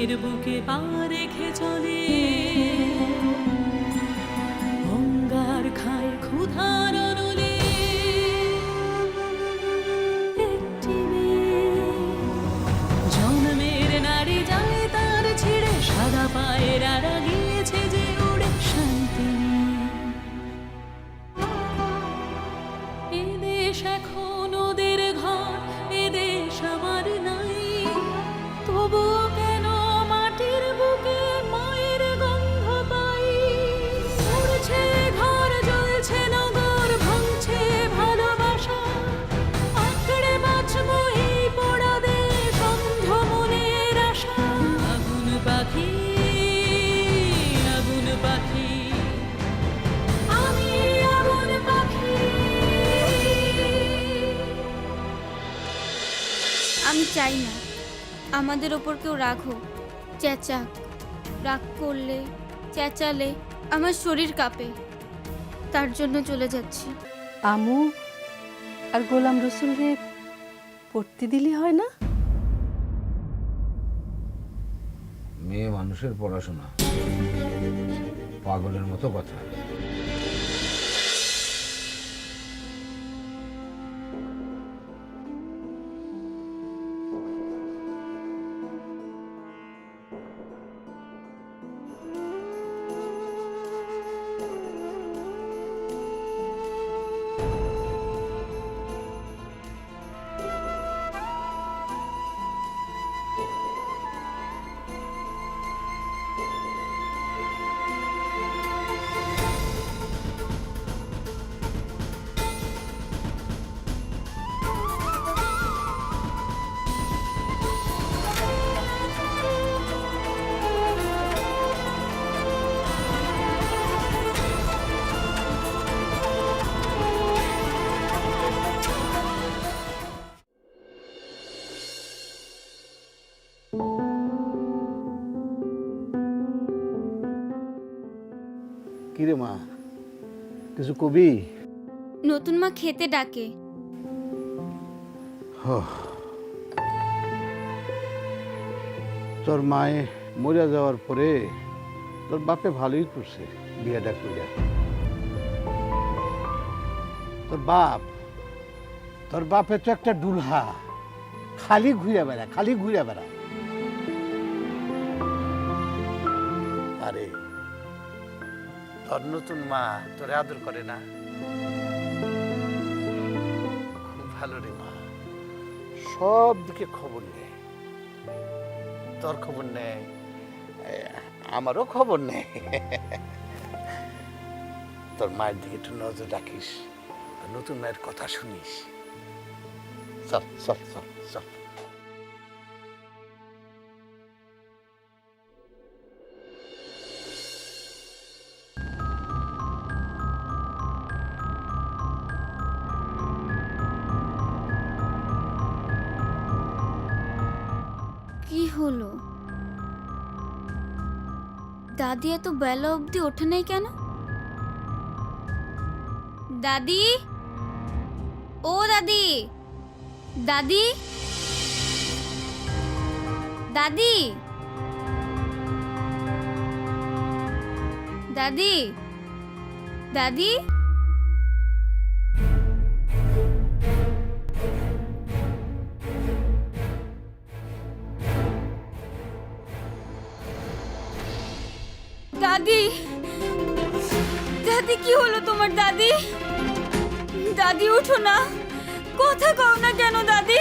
জীবনের বুকে পা রেখে চলে অঙ্গার খায় ক্ষুধার অনলে একটি জন্মের নারী যায় তার ছেড়ে, সাদা পায়ের আড়া গিয়েছে যে উড়ে শান্তি নেই। এ এখন চাই না। আমাদের ওপর কেউ রাগ হোক চেঁচাক। রাগ করলে চেঁচালে আমার শরীর কাঁপে। তার জন্য চলে যাচ্ছি। আমু আর গোলাম রসুল রে পড়তে দিলি হয় না? মেয়ে মানুষের পড়াশোনা। পাগলের মতো কথা। কিরে মা? কিছু কবি? নতুন মা খেতে ডাকে। তোর মায়ে মরে যাওয়ার পরে তোর বাপে ভালোই করছে বিয়েটা কইরা। তোর বাপ তোর বাপে তো একটা ডুলহা খালি ঘুরে বেড়া খালি ঘুরে বেড়া তোর নতুন মা, তোরে আদর করে না। খুব ভালো রে মা। সব দিকে খবর নেয় তোর খবর নেয় আমারও খবর নেই তোর মায়ের দিকে একটু নজর রাখিস। নতুন মায়ের কথা শুনিস। চল চল চল চল। হলো? দাদি এত বেলা অবধি ওঠে নাই কেন? দাদি? ও দাদি! দাদি? দাদি? দাদি? দাদি? দাদি। দাদি, কি হলো তোমার দাদি? দাদি, উঠো না। কথা কও না কেন দাদি?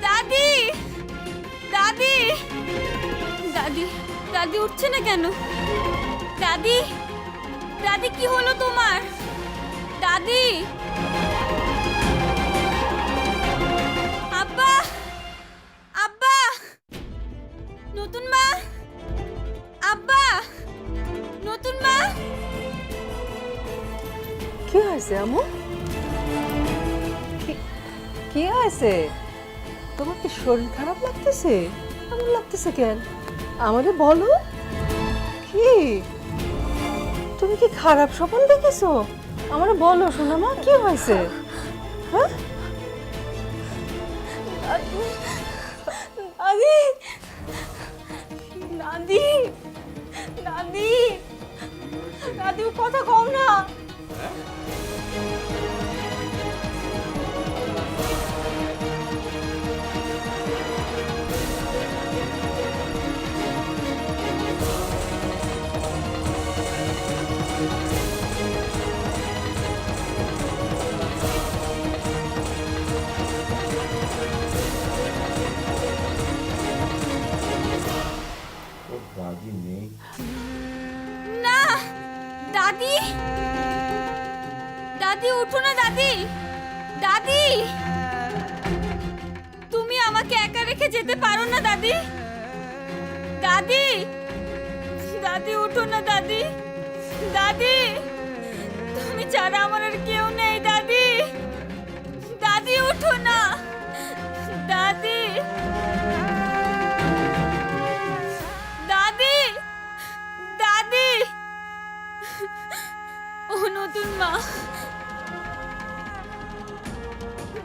দাদি! দাদি! দাদি দাদি উঠছে না কেন? দাদি! দাদি, কি হলো তোমার? দাদি! হয়েছে আমু কি- কি হয়েছে? তোমার কি শরীর খারাপ লাগতেছে? এমন লাগতেছে কেন? আমারে বলো। কি? তুমি কি খারাপ স্বপ্ন দেখেছ? আমারে বলো সোনামা কি হয়েছে? হ্যাঁ? দাদি দাদি দাদি ও কথা কও না। দাদি নেই না, দাদি। দাদি, উঠো না, দাদি। দাদি। তুমি আমাকে একা রেখে যেতে পারো না, দাদি। দাদি। দাদি, উঠো না, দাদি। দাদি। তুমি ছাড়া আমার আর কেউ নেই, দাদি। দাদি, উঠো না। দাদি। নতুন মা।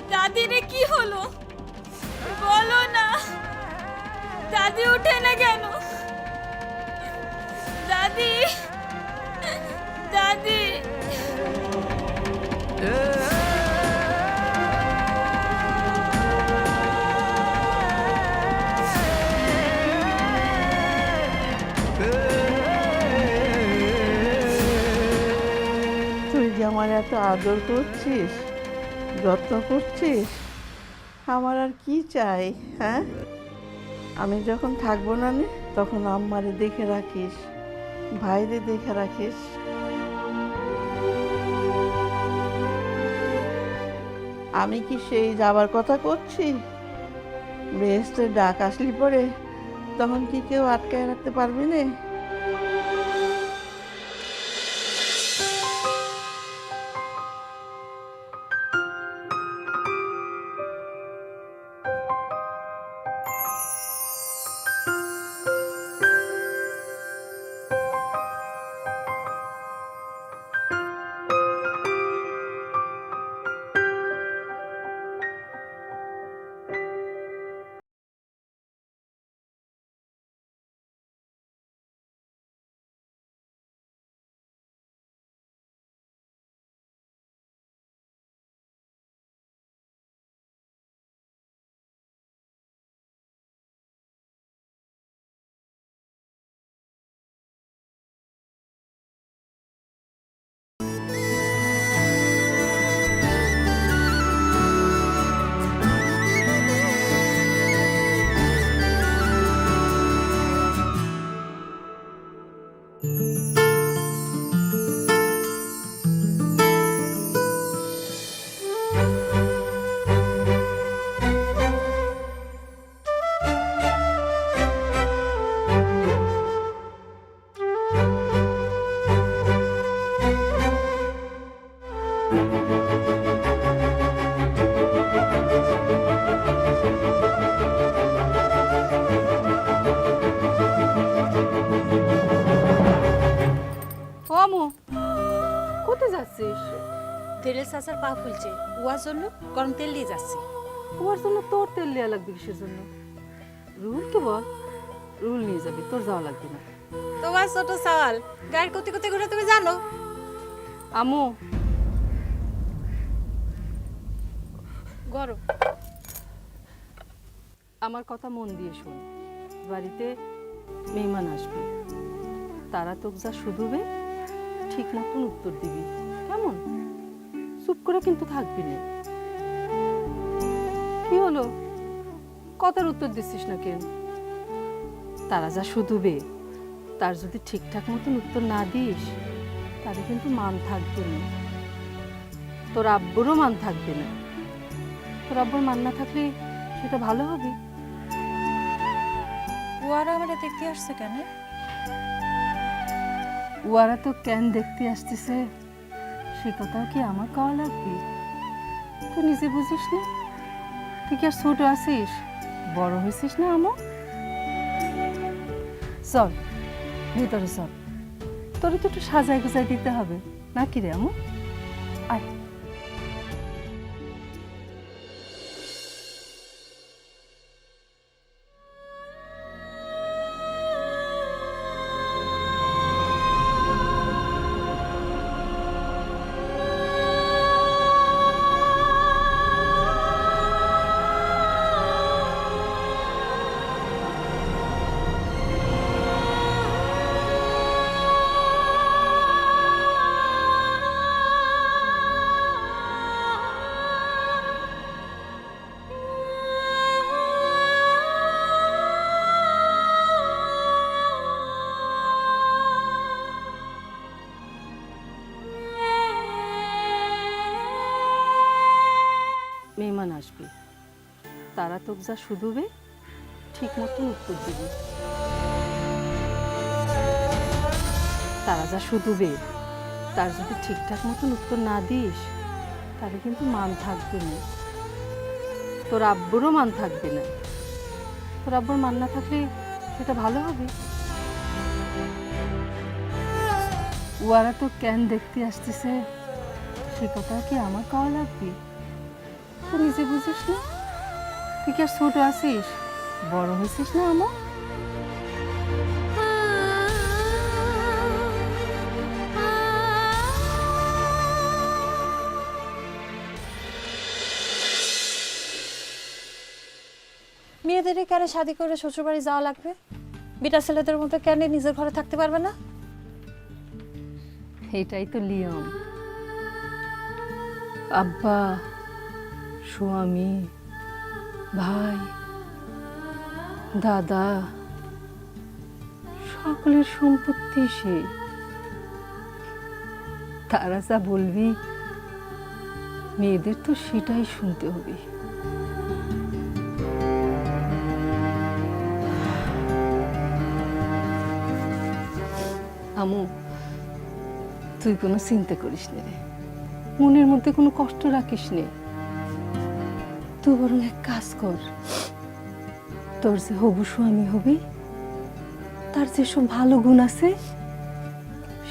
দাদিরে কি হলো? বলো না। দাদি ওঠে না কেন? দাদি। দাদি। আমার এত আদর করছিস? যত্ন করছিস? আমার আর কি চাই হ্যাঁ? আমি যখন থাকব না তখন আম্মারে দেখে রাখিস, ভাইরে দেখে রাখিস। আমি কি সেই যাবার কথা করছি? বেহেস্তের ডাক আসলি পরে তখন কি কেউ আটকায় রাখতে পারবি না? তেলের চাচার পা ফুলছে। উয়ার জন্য গরম তেল দিয়ে যাচ্ছে। তোমার জন্য তোর তেল দেওয়া লাগবে কিসের জন্য? রুলকে বল রুল নিয়ে যাবি তোর যাওয়া লাগবে না। তোমার ছোট চাল গাড়ির করতে করতে ঘুরে তুমি জানো। আমু। গরম। আমার কথা মন দিয়ে শোন। বাড়িতে মেহমান আসবে। তারা তোকে যা শুধুবে ঠিক মতন উত্তর দিবি। কেমন? চুপ করে কিন্তু থাকবি না। কি হলো? কথার উত্তর দিচ্ছিস না কেন? তারা যা শুধুবে তার যদি ঠিকঠাক মতন উত্তর না দিস তাহলে কিন্তু মান থাকবে না। তোর আব্বুরও মান থাকবে না। তোর আব্বুর মান না থাকলে সেটা ভালো হবে। উয়ারা আমরা দেখতে আসছে কেন? ওরা তো কেন দেখতে আসতেছে? সে কথাও কি আমার কওয়া লাগবে? তুই নিজে বুঝিস না? তুই কি আর ছোট আছিস? বড় হয়েছিস না আমার চল, ভিতরে চল। তোর তো একটু সাজায় গুজাই দিতে হবে। নাকি রে আমু? আয়। মেহমান আসবে। তারা তো যা শুধুবে ঠিক মতন উত্তর দিবি। তারা যা শুধুবে, তার যদি ঠিকঠাক মতন উত্তর না দিস, তাহলে কিন্তু মান থাকবে না। তোর আব্বুরও মান থাকবে না। তোর আব্বুর মান না থাকলে সেটা ভালো হবে। ওরা তো কেন দেখতে আসতেছে, সে কথা কি আমার কওয়া লাগবে? তুই নিজে বুঝিস না? তুই কি আর ছোট আছিস? বড় হয়েছিস না আমার মেয়েদেরই কেন শাদি করে শ্বশুরবাড়ি যাওয়া লাগবে? বিটা ছেলেদের মতো কেন নিজের ঘরে থাকতে পারবে না? এটাই তো লিয়ম আব্বা স্বামী ভাই, দাদা, সকলের সম্পত্তি সে তারা যা বলবি, মেয়েদের তো সেটাই শুনতে হবে। আমু, তুই কোনো চিন্তা করিস নে মনের মধ্যে কোনো কষ্ট রাখিস নে। তুই বরং এক কাজ কর। তোর যে হবু স্বামী হবি তার যেসব ভালো গুণ আছে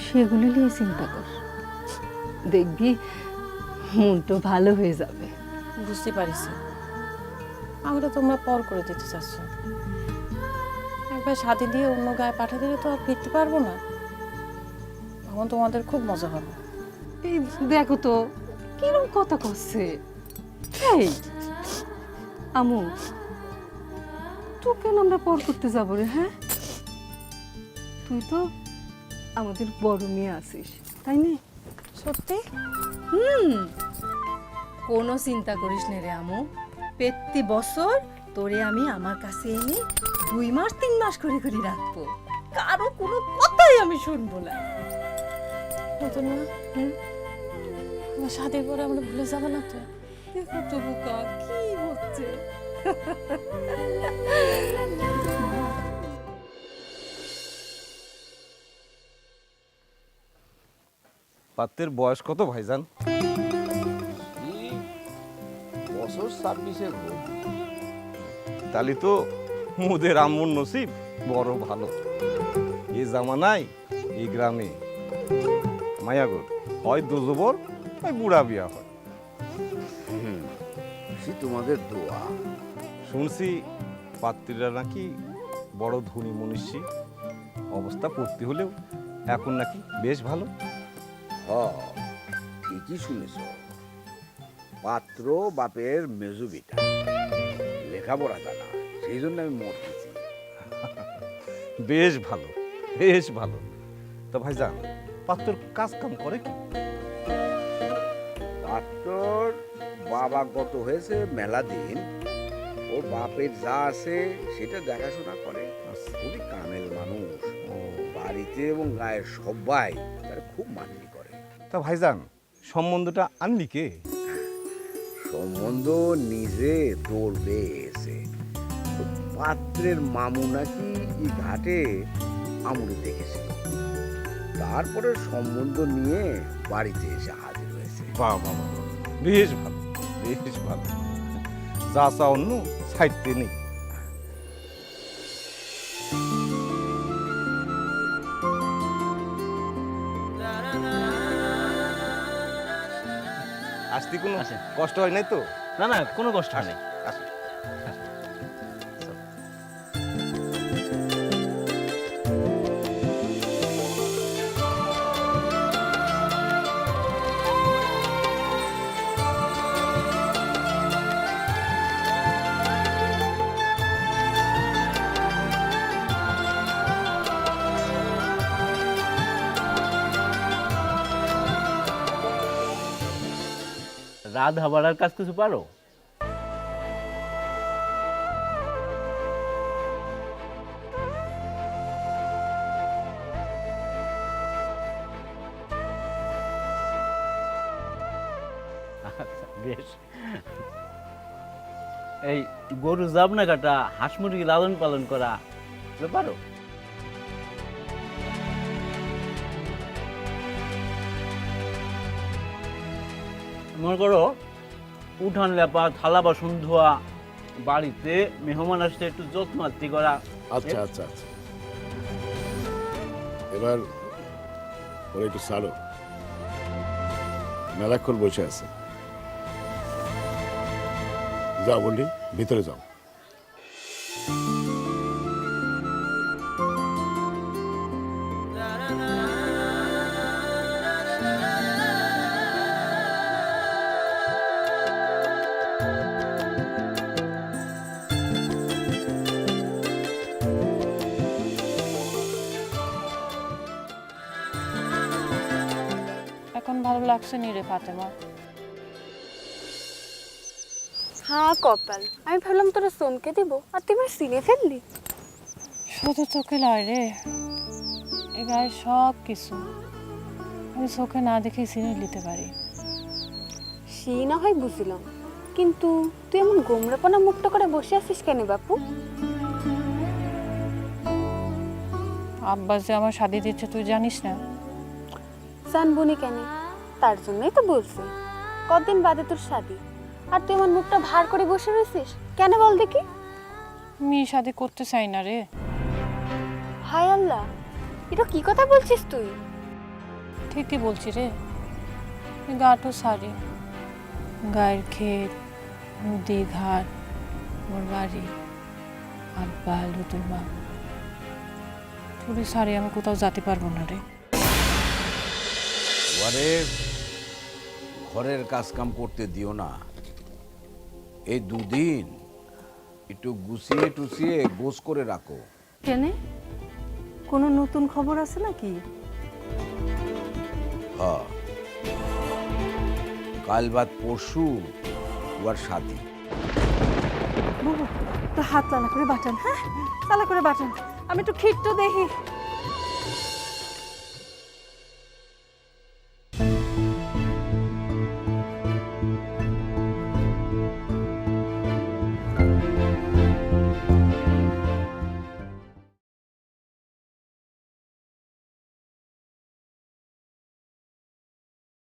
সেগুলো নিয়ে চিন্তা কর। দেখবি মনটা ভালো হয়ে যাবে। বুঝতে পারিস। আমাকে তোমরা পর করে দিতে চাচ্ছ। একবার সাথে দিয়ে অন্য গায়ে পাঠা দিলে তো আর ফিরতে পারব না। তখন তোমাদের খুব মজা হবে। এই দেখো তো কিরম কথা করছে? এই আমু তুই কেন আমরা পর করতে যাব রে হ্যাঁ? তুই তো আমাদের বড় মেয়ে আছিস তাই না? সত্যি? হুম। কোনো চিন্তা করিস না রে আমু। প্রতি বছর তোরে আমি আমার কাছে এনে দুই মাস তিন মাস করে করে রাখব। কারও কোনো কথাই আমি শুনব না। নতুন না হুম? আমার শাদির পরে আমরা ভুলে যাব না তো। দেখো তো বোকা কি হচ্ছে? পাত্রের বয়স কত ভাইজান? বছর ছাব্বিশের তাহলে তো মোদের আম্মুর নসিব বড় ভালো। এই জামানায় এই গ্রামে। মায়াগর হয় দুজবর হয় বুড়া বিয়া হয়। সে তোমাদের দোয়া। শুনছি পাত্রীরা নাকি বড় ধনী মনীষী। অবস্থা পড়তে হলেও এখন নাকি বেশ ভালো। হ ঠিকই শুনেছ। পাত্র বাপের মেজু বিটা। লেখাপড়া জানা সেই জন্য আমি মরতেছি বেশ ভালো বেশ ভালো। তা ভাইজান পাত্র কাজ কাম করে কি? বাবা গত হয়েছে মেলা দিন। ও বাপের যা আছে সেটা দেখাশোনা করে। খুবই কামেল মানুষ। ও বাড়িতে এবং গায়ের সবাই তার খুব মাননি করে। তা ভাইজান সম্বন্ধটা আনলি কে? সম্বন্ধ নিজে দৌড়বে এসে। পাত্রের মামু নাকি এই ঘাটে আমুরি দেখেছিল। তারপরে সম্বন্ধ নিয়ে বাড়িতে এসে হাজির হয়েছে। বাবা বাহ। বেশ ভালো। বেশ ভালো। যা চা অন্য সাইডতে নেই। আসতে কোনো কষ্ট হয় নাই তো? না না কোনো কষ্ট হয় নেই। রাধা বাড়ার কাজ কিছু পারো? আচ্ছা, বেশ। এই গরু জাবনা কাটা হাঁস মুরগি লালন পালন করা পারো? মনে করো উঠান লেপা থালা বাসন ধোয়া বাড়িতে মেহমান আসলে একটু যত্ন আত্তি করা। আচ্ছা আচ্ছা আচ্ছা। এবার ওরা একটু সারো। মেলাক্ষণ বসে আছে। যাও বললি ভিতরে যাও। রে ফাতেমা। হ্যাঁ কপাল। আমি ভাবলাম তোরা সোনকে দিব আর তুই আমার সিনে ফেললি। শুধু চোখে লয় রে। এ গায়ে সব কিছু। আমি চোখে না দেখে সিনে নিতে পারি। সেই না হয় বুঝিলাম। কিন্তু তুই এমন গোমরাপনা মুক্ত করে বসে আছিস কেন বাপু? আব্বা যে আমার শাদি দিচ্ছে তুই জানিস না। জানবনি কেন? তার জন্যই তো বলছি। কতদিন বাদে তোর শাদি? আর তুই আমার মুখটা ভার করে বসে রয়েছিস? কেন বল দেখি। আমি শাদি করতে চাই না রে। হায় আল্লাহ এটা কি কথা বলছিস তুই? ঠিকই বলছি রে। গাটো সারি গায়ের ক্ষেত নদী ঘাট ওর বাড়ি আব্বা লুতুর মা। পুরো সারি আমি কোথাও যেতে পারব না রে। ঘরের কাজ কাম করতে দিও না। এই দুদিন একটু গুছিয়ে টুছিয়ে গোস করে রাখো। কেনে? কোনো নতুন খবর আছে নাকি? হ্যাঁ। কাল বাদ পরশু ওর সাথী। তো হাত লালা করে বাটান হ্যাঁ? লালা করে বাটান আমি একটু খিট্টু দেখি।